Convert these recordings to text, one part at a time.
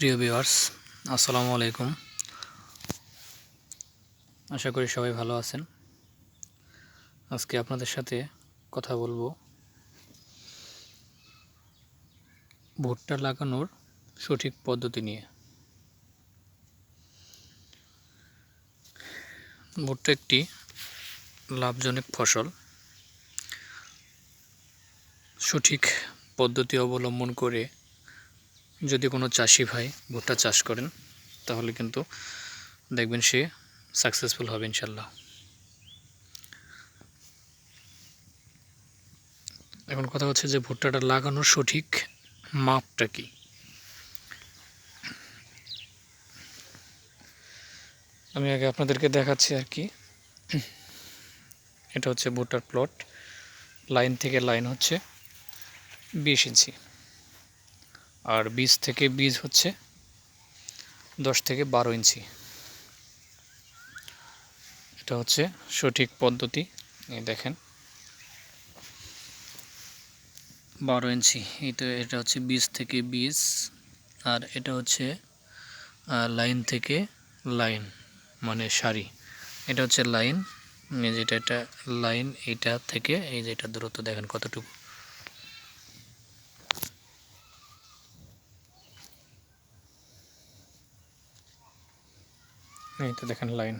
প্রিয় ভিউয়ার্স, আসসালামু আলাইকুম। আশা করি সবাই ভালো আছেন। আজকে আপনাদের সাথে কথা বলব ভুট্টা লাগানোর সঠিক পদ্ধতি নিয়ে। ভুট্টা একটি লাভজনক ফসল। সঠিক পদ্ধতি অবলম্বন করে যদি কোনো চাষি ভাই ভুট্টা চাষ করেন, তাহলে কিন্তু দেখবেন সে সাকসেসফুল হবে ইনশাল্লাহ। এখন কথা হচ্ছে যে ভুট্টাটা লাগানোর সঠিক মাপটা কি? আমি আগে আপনাদেরকে দেখাচ্ছি আর কি। এটা হচ্ছে ভুট্টার প্লট লাইন থেকে লাইন হচ্ছে বিশ ইঞ্চি। আর বীজ থেকে বীজ হচ্ছে দশ থেকে বারো ইঞ্চি। এটা হচ্ছে সঠিক পদ্ধতি। এই দেখেন। বারো ইঞ্চি। এটা এটা হচ্ছে বীজ থেকে বীজ আর এটা হচ্ছে লাইন থেকে লাইন মানে সারি। এটা হচ্ছে লাইন। যেটা এটা লাইন এটা থেকে এই যে এটা দূরত্ব দেখেন কতটুকু। এই তো দেখেন লাইন।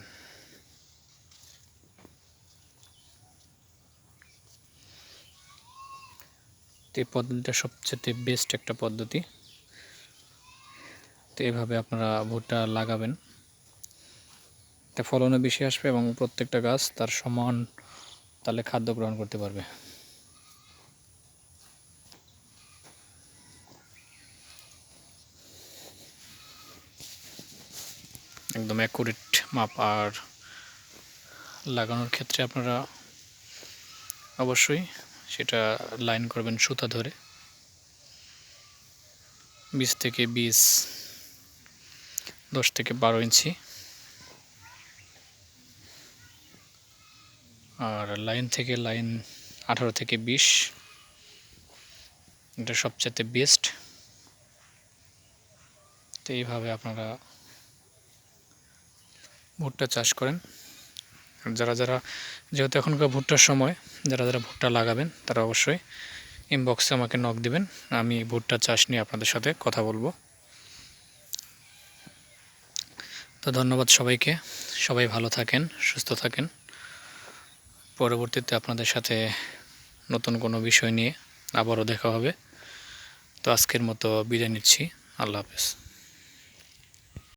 এই পদ্ধতিটা সবচেয়ে বেস্ট একটা পদ্ধতি। তো এভাবে আপনারা ভুট্টা লাগাবেন। তা ফলনও বেশি আসবে এবং প্রত্যেকটা গাছ তার সমান তাহলে খাদ্য গ্রহণ করতে পারবে। একদম অ্যাকুরেট মাপ আর লাগানোর ক্ষেত্রে আপনারা অবশ্যই সেটা লাইন করবেন সুতা ধরে। বিশ থেকে বিশ, দশ থেকে বারো ইঞ্চি। আর লাইন থেকে লাইন আঠারো থেকে বিশ, এটা সবচেয়ে বেস্ট তো এইভাবে আপনারা ভুট্টা চাষ করেন। যারা যারা, যেহেতু এখনকার ভুট্টার সময়, যারা যারা ভুট্টা লাগাবেন, তারা অবশ্যই ইনবক্সে আমাকে নক দিবেন। আমি ভুট্টা চাষ নিয়ে আপনাদের সাথে কথা বলব। তো ধন্যবাদ সবাইকে। সবাই ভালো থাকেন, সুস্থ থাকেন। পরবর্তীতে আপনাদের সাথে নতুন কোনো বিষয় নিয়ে আবারও দেখা হবে। তো আজকের মতো বিদায় নিচ্ছি। আল্লাহ হাফেজ।